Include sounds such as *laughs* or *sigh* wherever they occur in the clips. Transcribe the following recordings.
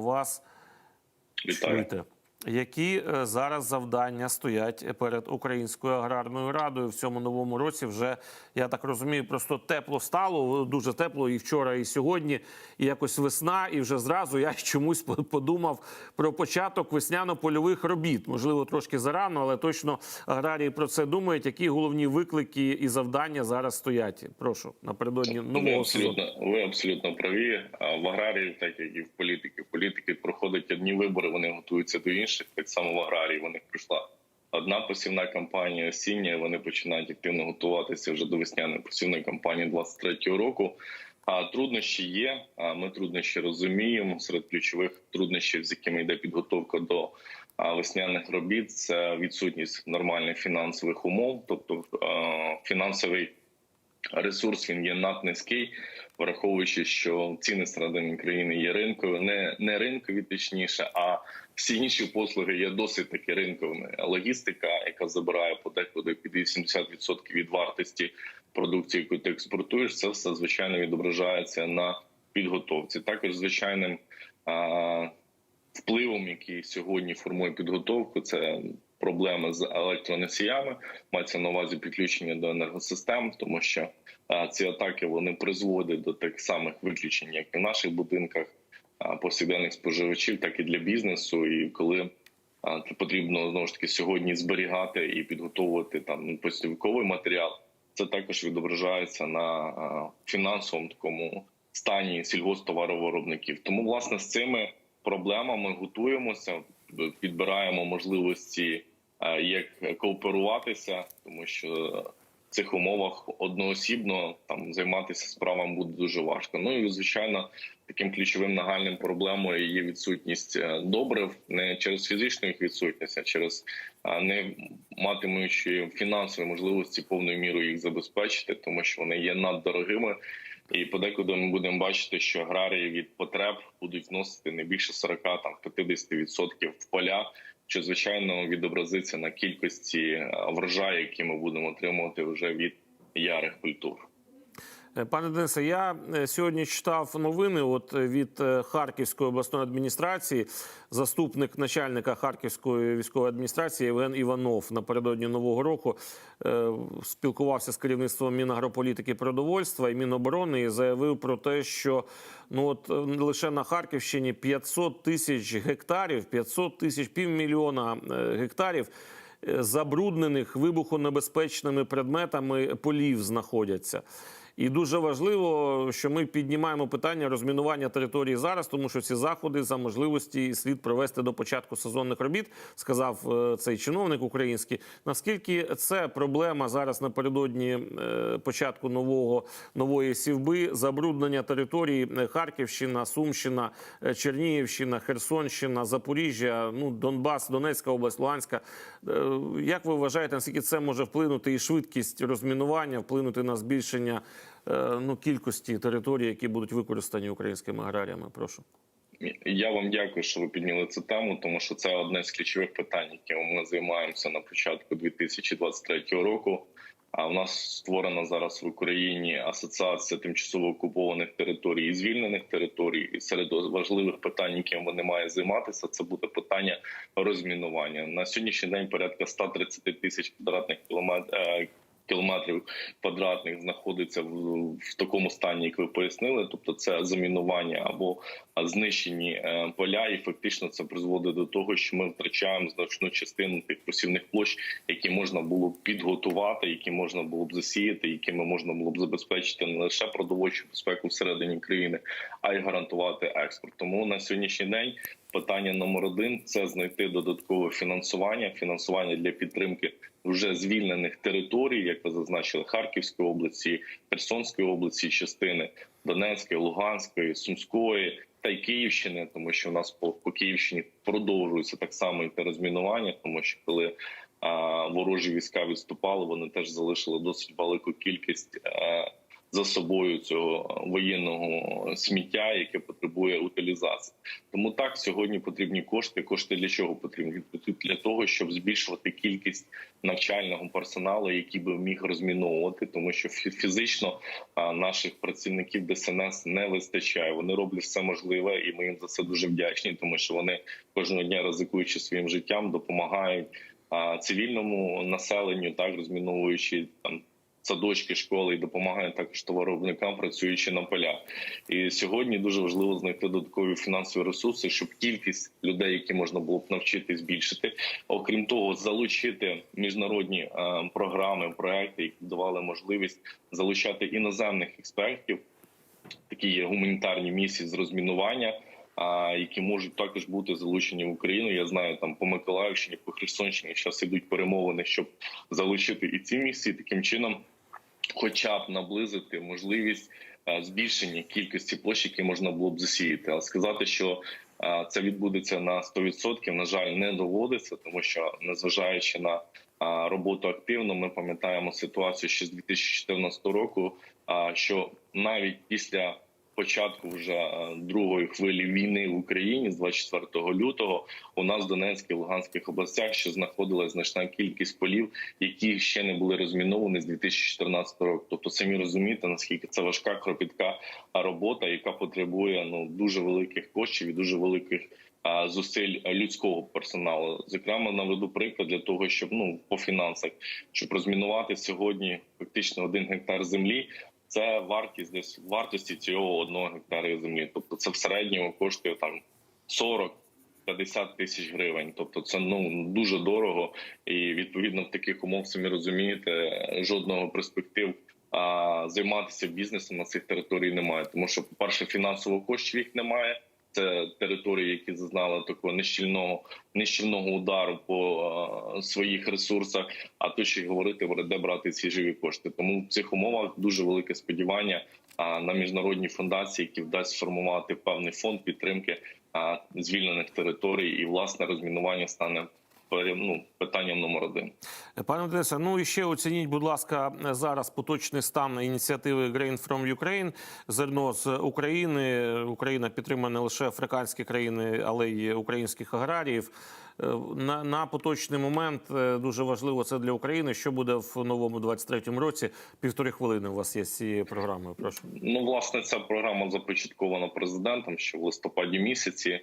вас Вітаю. чуєте. Які е, зараз завдання стоять перед Українською аграрною радою в цьому новому році? Вже я так розумію, просто тепло стало дуже тепло і вчора, і сьогодні, і якось весна. І вже зразу я *laughs* чомусь по- подумав про початок весняно-польових робіт. Можливо, трошки зарано, але точно аграрії про це думають. Які головні виклики і завдання зараз стоять? Прошу напередодні Ви нового сезону. абсолютно, ви абсолютно праві. В аграрії, так як і в політики, політики проходять одні вибори, вони готуються до інших. Так само в аграрії. Них прийшла одна посівна кампанія осіння. Вони починають активно готуватися вже до весняної посівної кампанії 23-го року. А труднощі є. А ми труднощі розуміємо. Серед ключових труднощів, з якими йде підготовка до весняних робіт, це відсутність нормальних фінансових умов, тобто фінансовий ресурс він є наднизький, враховуючи, що ціни всередині країни є ринкові, не, не ринкові, точніше, а всі інші послуги є досить таки ринковими. Логістика, яка забирає подекуди під 80% від вартості продукції, яку ти експортуєш, це все звичайно відображається на підготовці. Також звичайним а, впливом, який сьогодні формує підготовку, це проблеми з електроносіями. Мається на увазі підключення до енергосистем, тому що ці атаки вони призводять до тих самих виключень, як і в наших будинках повсякденних споживачів, так і для бізнесу. І коли потрібно знову ж таки сьогодні зберігати і підготовувати там постійковий матеріал, це також відображається на фінансовому такому стані сільгосптоваровиробників. Тому власне з цими проблемами готуємося, підбираємо можливості як кооперуватися, тому що в цих умовах одноосібно там займатися справами буде дуже важко. Ну і звичайно, таким ключовим нагальним проблемою є відсутність е, добрив не через фізичну їх відсутність, а через е, не матимучи фінансові можливості повною мірою їх забезпечити, тому що вони є наддорогими. І подекуди ми будемо бачити, що аграрії від потреб будуть вносити не більше 40 там 50% в поля, що звичайно відобразиться на кількості е, врожаю, які ми будемо отримувати вже від ярих культур. Е, Пане Денисе, я е, сьогодні читав новини. От е, від Харківської обласної адміністрації, заступник начальника Харківської військової адміністрації Євген Іванов напередодні нового року спілкувався з керівництвом Мінагрополітики продовольства і Міноборони і заявив про те, що ну от лише на Харківщині 500 тисяч гектарів, 500 тисяч півмільйона гектарів забруднених вибухонебезпечними предметами полів знаходяться. І дуже важливо, що ми піднімаємо питання розмінування території зараз, тому що ці заходи за можливості слід провести до початку сезонних робіт, сказав е, цей чиновник український. Наскільки це проблема зараз напередодні е, початку нового нової сівби, забруднення території е, Харківщина, Сумщина, Чернігівщина, Херсонщина, Запоріжжя, ну Донбас, Донецька область, Луганська. Як ви вважаєте, наскільки це може вплинути і швидкість розмінування, вплинути на збільшення ну, кількості територій, які будуть використані українськими аграріями? Прошу. Я вам дякую, що ви підняли цю тему, тому що це одне з ключових питань, якими ми займаємося на початку 2023 року. А в нас створена зараз в Україні асоціація тимчасово окупованих територій і звільнених територій. І серед важливих питань, яким вони мають займатися, це буде питання розмінування. На сьогоднішній день порядка 130 тисяч квадратних кілометрів. Кілометрів квадратних знаходиться в, в такому стані, як ви пояснили. Тобто, це замінування або знищені е, поля, і фактично це призводить до того, що ми втрачаємо значну частину тих посівних площ, які можна було б підготувати, які можна було б засіяти, якими можна було б забезпечити не лише продовольчу безпеку всередині країни, а й гарантувати експорт. Тому на сьогоднішній день питання номер один це знайти додаткове фінансування, фінансування для підтримки вже звільнених територій, як ви зазначили, Харківської області, Херсонської області, частини Донецької, Луганської, Сумської та й Київщини, тому що у нас по, по Київщині продовжується так само і те розмінування, тому що коли а, ворожі війська відступали, вони теж залишили досить велику кількість. А, за собою цього воєнного сміття, яке потребує утилізації. Тому так сьогодні потрібні кошти. Кошти для чого потрібні? Для того, щоб збільшувати кількість навчального персоналу, який би міг розміновувати, тому що фі- фізично наших працівників ДСНС не вистачає. Вони роблять все можливе, і ми їм за це дуже вдячні, тому що вони кожного дня ризикуючи своїм життям, допомагають цивільному населенню, так розміновуючи там. Садочки, школи і допомагають також товаровиробникам, працюючи на полях. І сьогодні дуже важливо знайти додаткові фінансові ресурси, щоб кількість людей, які можна було б навчити, збільшити. Окрім того, залучити міжнародні е, програми, проекти, які давали можливість залучати іноземних експертів. Такі є гуманітарні місії з розмінування. А які можуть також бути залучені в Україну. Я знаю, там по Миколаївщині, по Херсонщині зараз ідуть перемовини, щоб залучити і ці місії таким чином, хоча б наблизити можливість збільшення кількості площ, які можна було б засіяти. Але сказати, що це відбудеться на 100%, на жаль, не доводиться, тому що незважаючи на роботу активно, ми пам'ятаємо ситуацію ще з 2014 року. Що навіть після початку вже е, другої хвилі війни в Україні з 24 лютого у нас в Донецькій Луганських областях ще знаходилась значна кількість полів, які ще не були розміновані з 2014 року. Тобто, самі розумієте, наскільки це важка кропітка робота, яка потребує ну дуже великих коштів і дуже великих. а, Зусиль людського персоналу, зокрема, наведу приклад для того, щоб ну по фінансах, щоб розмінувати сьогодні фактично один гектар землі, це вартість десь вартості цього одного гектара землі. Тобто, це в середньому коштує там 40-50 тисяч гривень. Тобто, це ну дуже дорого, і відповідно в таких умов самі розумієте, жодного перспектив. А займатися бізнесом на цих територіях немає, тому що, по перше, фінансово коштів їх немає. Це території, які зазнали такого нещільного нещільного удару по а, своїх ресурсах. А то ще й говорити де брати ці живі кошти. Тому в цих умовах дуже велике сподівання а, на міжнародні фундації, які вдасть сформувати певний фонд підтримки а, звільнених територій, і власне розмінування стане ну, питанням номер один. Пане Денисе, ну і ще оцініть, будь ласка, зараз поточний стан ініціативи Grain from Ukraine. Зерно з України. Україна підтримує не лише африканські країни, але й українських аграріїв. Е, На, на поточний момент е, дуже важливо це для України. Що буде в новому 23-му році? Півтори хвилини у вас є з цією програмою. Прошу. Ну, власне, ця програма започаткована президентом ще в листопаді місяці.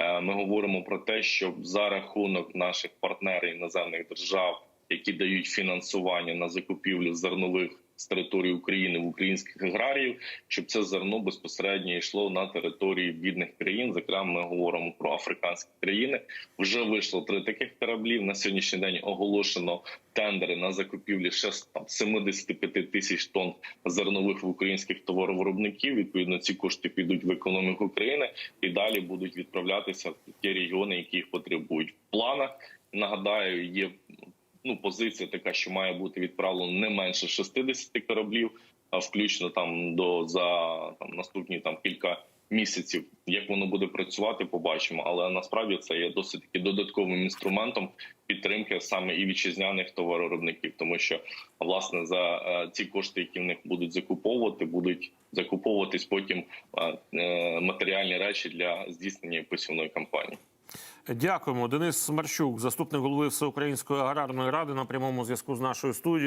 Е, Ми говоримо про те, щоб за рахунок наших партнерів іноземних держав, які дають фінансування на закупівлю зернових з території України в українських аграріїв, щоб це зерно безпосередньо йшло на території бідних країн. Зокрема, ми говоримо про африканські країни. Вже вийшло три таких кораблів. На сьогоднішній день оголошено тендери на закупівлі ще там 75 тисяч тонн зернових в українських товаровиробників. Відповідно, ці кошти підуть в економіку країни і далі будуть відправлятися в ті регіони, які їх потребують. В планах нагадаю, є ну позиція така, що має бути відправлено не менше 60 кораблів, а включно там до за там наступні там кілька місяців. Як воно буде працювати, побачимо. Але насправді це є досить таки додатковим інструментом підтримки саме і вітчизняних товаровиробників, тому що власне за е, ці кошти, які в них будуть закуповувати, будуть закуповуватись потім е, е, матеріальні речі для здійснення посівної кампанії. Дякуємо. Денис Марчук, заступник голови Всеукраїнської аграрної ради, на прямому зв'язку з нашою студією.